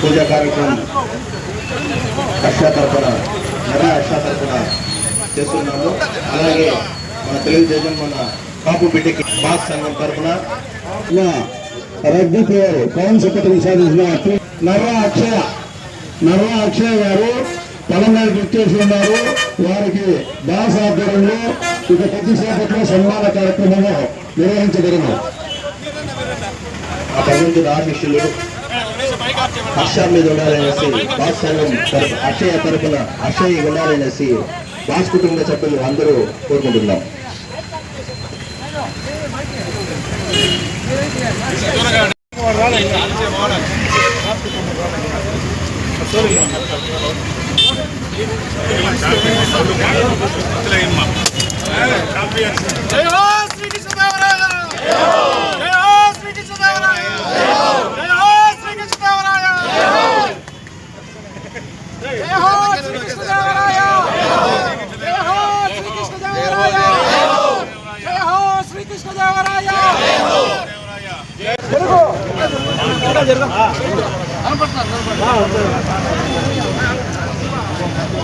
పూజా కార్యక్రమం హర్ష తరఫున నర అక్షా తరఫున చేస్తున్నాము. అలాగే మన తెలుగుదేశం మన కాపు బిడ్డకి బాస్ సంఘం తరఫున రద్దు పేరు పవన్ సెక్రటరీ సాధించిన నర్రా అక్షయ నర్రా అక్షయ గారు తెలంగాణ గుర్తు చేసి ఉన్నారు. వారికి దాస్ ఆధ్వర్యంలో ఇక కొద్దిసేపట్లో సన్మాన కార్యక్రమము నిర్వహించగలము అక్కడి నుంచి ఆశిష్యులు హర్ష మీద ఉండాలనేసి బాస్ సంఘం అక్షయ తరపున అక్షయ ఉండాలనేసి బాస్ కుటుంబ సభ్యులు అందరూ కోరుకుంటున్నాం జై హో శ్రీకృష్ణదేవరాయ జై హో శ్రీకృష్ణదేవరాయ జై హో శ్రీకృష్ణదేవరాయ జై హో శ్రీకృష్ణదేవరాయ జై హో శ్రీకృష్ణదేవరాయ జై హో శ్రీకృష్ణదేవరాయ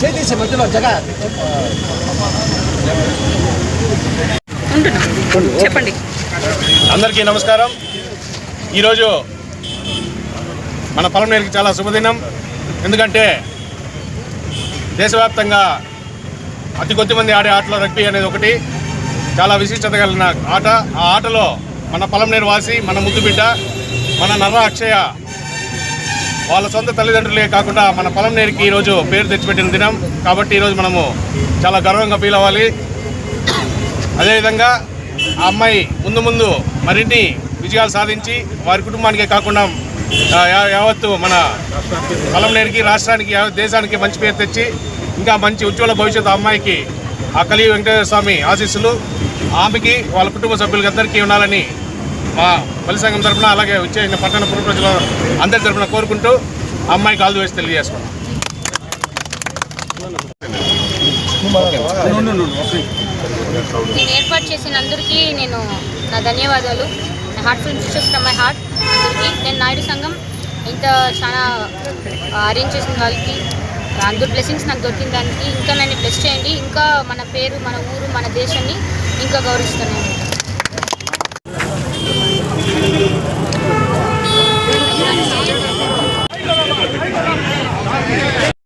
చేతి మధ్యలో జగ చెప్పండి. అందరికీ నమస్కారం. ఈరోజు మన పొలంనేరికి చాలా శుభదినం. ఎందుకంటే దేశవ్యాప్తంగా అతి కొద్ది మంది ఆడే ఆటలో రగ్బీ అనేది ఒకటి. చాలా విశిష్టత కలిగిన ఆట. ఆ ఆటలో మన పొలంనేరు వాసి మన ముద్దు బిడ్డ మన నర్ర అక్షయ వాళ్ళ సొంత తల్లిదండ్రులే కాకుండా మన పొలంనేరికి ఈరోజు పేరు తెచ్చిపెట్టిన దినం. కాబట్టి ఈరోజు మనము చాలా గర్వంగా ఫీల్ అవ్వాలి. అదేవిధంగా ఆ అమ్మాయి ముందు ముందు మరిన్ని విజయాలు సాధించి వారి కుటుంబానికే కాకుండా యావత్తు మన పొలంనేరికి రాష్ట్రానికి దేశానికి మంచి పేరు తెచ్చి ఇంకా మంచి ఉజ్వల భవిష్యత్తు ఆ అమ్మాయికి ఆ కలి వెంకటేశ్వర స్వామి ఆశీస్సులు ఆమెకి వాళ్ళ కుటుంబ సభ్యులకి అందరికీ ఉండాలని మా బలి సంఘం తరఫున అలాగే వచ్చే పట్టణ పుర ప్రజల అందరి తరఫున కోరుకుంటూ అమ్మాయికి కాలు వేసి తెలియజేసుకున్నాం ఏర్పాటు చేసిన అందరికీ నేను నా ధన్యవాదాలు. Heart full wishes from my heart అందరికీ నేను నాయుడు సంఘం ఇంత చాలా అరేంజ్ చేసిన వాళ్ళకి అందరు బ్లెస్సింగ్స్ నాకు దొరికిన దానికి ఇంకా నన్ను బ్లెస్ చేయండి. ఇంకా మన పేరు మన ఊరు మన దేశాన్ని ఇంకా గౌరవిస్తున్నాను.